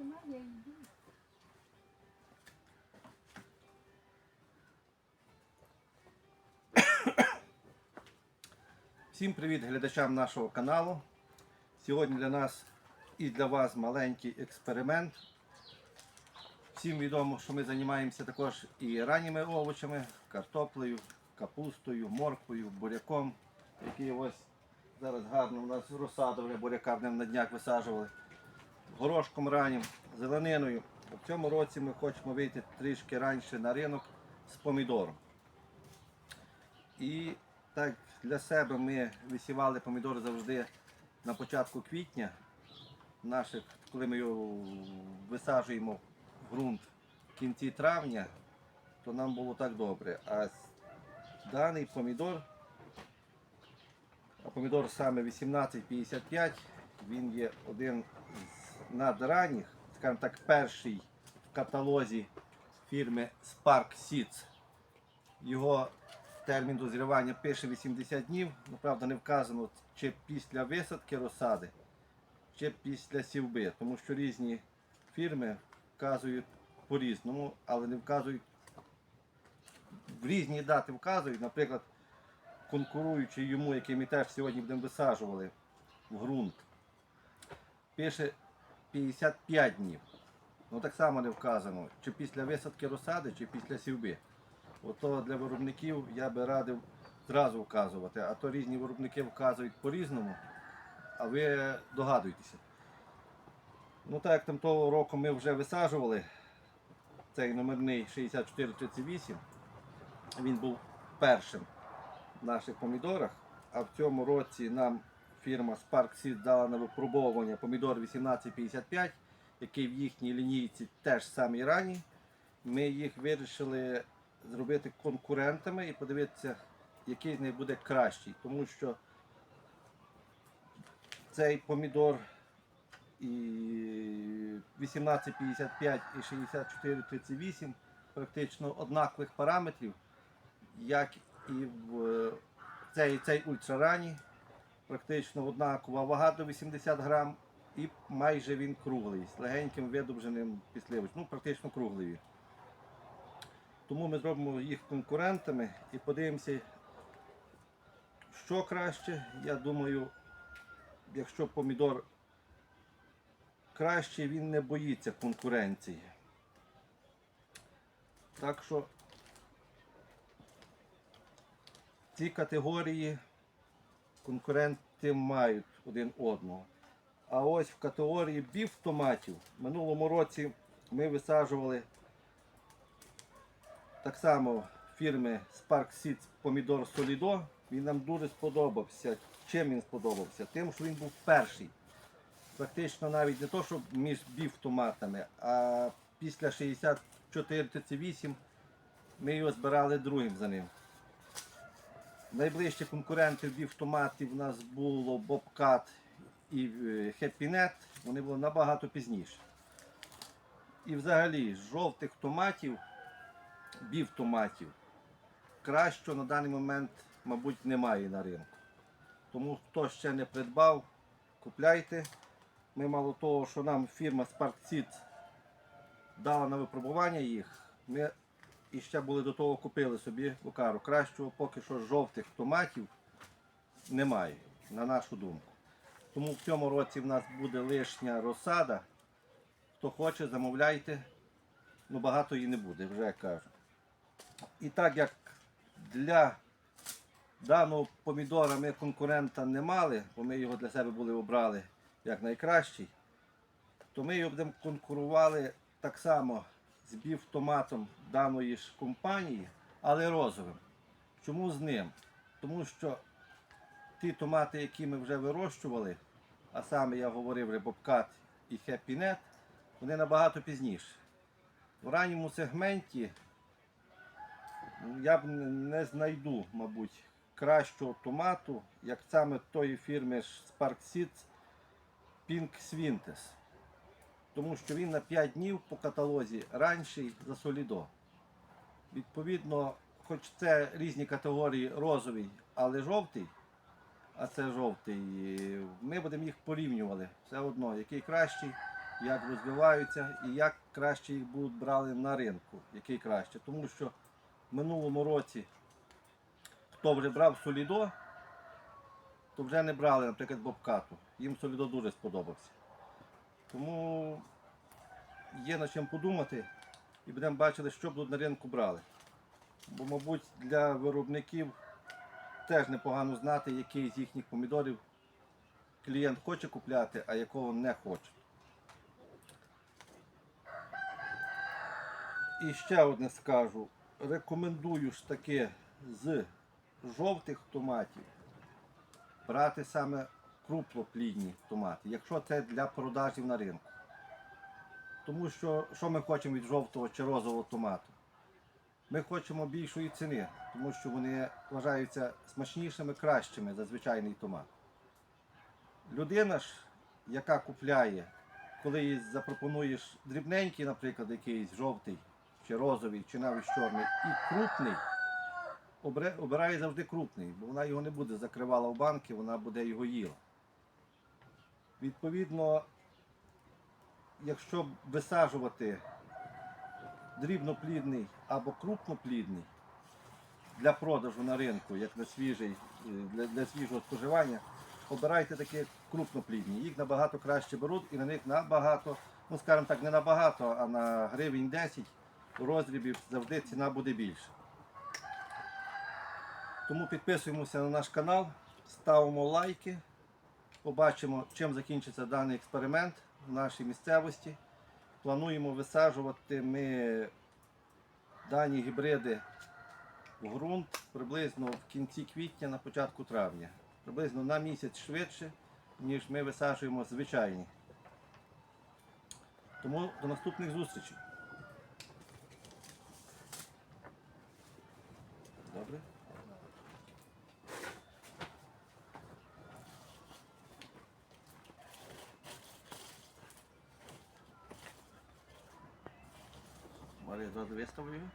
Нема, я йду. Всім привіт глядачам нашого каналу. Сьогодні для нас і для вас маленький експеримент. Всім відомо, що ми займаємося також і ранніми овочами, картоплею, капустою, морквою, буряком, який ось зараз гарно у нас розсаду вже буряка в ньому на днях висаджували. Горошком раннім, зелениною. В цьому році ми хочемо вийти трішки раніше на ринок з помідором. І так для себе ми висівали помідори завжди на початку квітня, наших, коли ми його висаджуємо в ґрунт в кінці травня, то нам було так добре. А даний помідор, а помідор саме 1855, він є один з надранніх, скажімо так, перший в каталозі фірми Spark Seeds. Його термін дозрівання пише 80 днів. Ну, правда, не вказано, чи після висадки розсади, чи після сівби, тому що різні фірми вказують по-різному, але не вказують в різні дати вказують, наприклад, конкуруючи йому, який ми теж сьогодні будемо висаджували в ґрунт, пише 55 днів. Ну так само не вказано, чи після висадки розсади, чи після сівби. Ото для виробників я би радив зразу вказувати, а то різні виробники вказують по-різному, а ви догадуєтеся. Ну так як там того року ми вже висаджували цей номерний 6438, він був першим в наших помідорах, а в цьому році нам фірма Spark Seed дала на випробовування помідор 1855, який в їхній лінійці теж самі ранні. Ми їх вирішили зробити конкурентами і подивитися, який з них буде кращий. Тому що цей помідор і 1855 і 6438 практично однакових параметрів, як і в е, цей, цей ультрарані, практично однакова вага до 80 грам і майже він круглий, з легеньким видовженим післивочем, ну практично круглий. Тому ми зробимо їх конкурентами і подивимося, що краще. Я думаю, якщо помідор краще, він не боїться конкуренції. Так що ці категорії конкуренти мають один одного. А ось в категорії біфтоматів в минулому році ми висаджували так само фірми Spark Seeds помідор Solido. Він нам дуже сподобався. Чим він сподобався? Тим, що він був перший. Практично навіть не то, що між біфтоматами, а після 64-38 ми його збирали другим за ним. Найближчі конкуренти біфтоматів у нас було Bobcat і е, Вони були набагато пізніше. І взагалі з жовтих томатів бів томатів. Кращого на даний момент, мабуть, немає на ринку. Тому хто ще не придбав, купляйте. Ми мало того, що нам фірма Spark Seeds дала на випробування їх, ми і ще були до того купили собі букару. Кращого поки що жовтих томатів немає, на нашу думку. Тому в цьому році в нас буде лишня розсада. Хто хоче, замовляйте. Ну багато її не буде, вже я кажу. І так як для даного помідора ми конкурента не мали, бо ми його для себе були обрали як найкращий, то ми його будемо конкурували так само з бівтоматом даної ж компанії, але розовим. Чому з ним? Тому що ті томати, які ми вже вирощували, а саме я говорив Рибобкат і Net, вони набагато пізніше. В ранньому сегменті Ну, я б не- знайду, мабуть, кращого томату, як саме тої фірми Spark Seeds Pink Swintes. Тому що він на 5 днів по каталозі ранший за Солідо. Відповідно, хоч це різні категорії розовий, але жовтий, а це жовтий, ми будемо їх порівнювати. Все одно, який кращий, як розвиваються і як краще їх будуть брали на ринку, який краще. Тому що в минулому році, хто вже брав солідо, то вже не брали, наприклад, бобкату. Їм солідо дуже сподобався. Тому є над чим подумати і будемо бачити, що будуть на ринку брали. Бо, мабуть, для виробників теж непогано знати, який з їхніх помідорів клієнт хоче купляти, а якого не хоче. І ще одне скажу. Рекомендую ж таки з жовтих томатів брати саме крупноплідні томати, якщо це для продажів на ринку. Тому що що ми хочемо від жовтого чи розового томату? Ми хочемо більшої ціни, тому що вони вважаються смачнішими, кращими за звичайний томат. Людина ж, яка купляє, коли їй запропонуєш дрібненький, наприклад, якийсь жовтий, чи розовий, чи навіть чорний, і крупний, обирає завжди крупний, бо вона його не буде закривала в банки, вона буде його їла. Відповідно, якщо висаджувати дрібноплідний або крупноплідний для продажу на ринку, як на свіжий, е, для, для свіжого споживання, обирайте такі крупноплідні. Їх набагато краще беруть і на них набагато, ну скажімо так, не набагато, а на гривень 10 розрібів завжди ціна буде більша. Тому підписуємося на наш канал, ставимо лайки, побачимо, чим закінчиться даний експеримент в нашій місцевості. Плануємо висаджувати ми дані гібриди в ґрунт приблизно в кінці квітня, на початку травня. Приблизно на місяць швидше, ніж ми висаджуємо звичайні. Тому до наступних зустрічей. Добре? Марія, зразу виставлю його?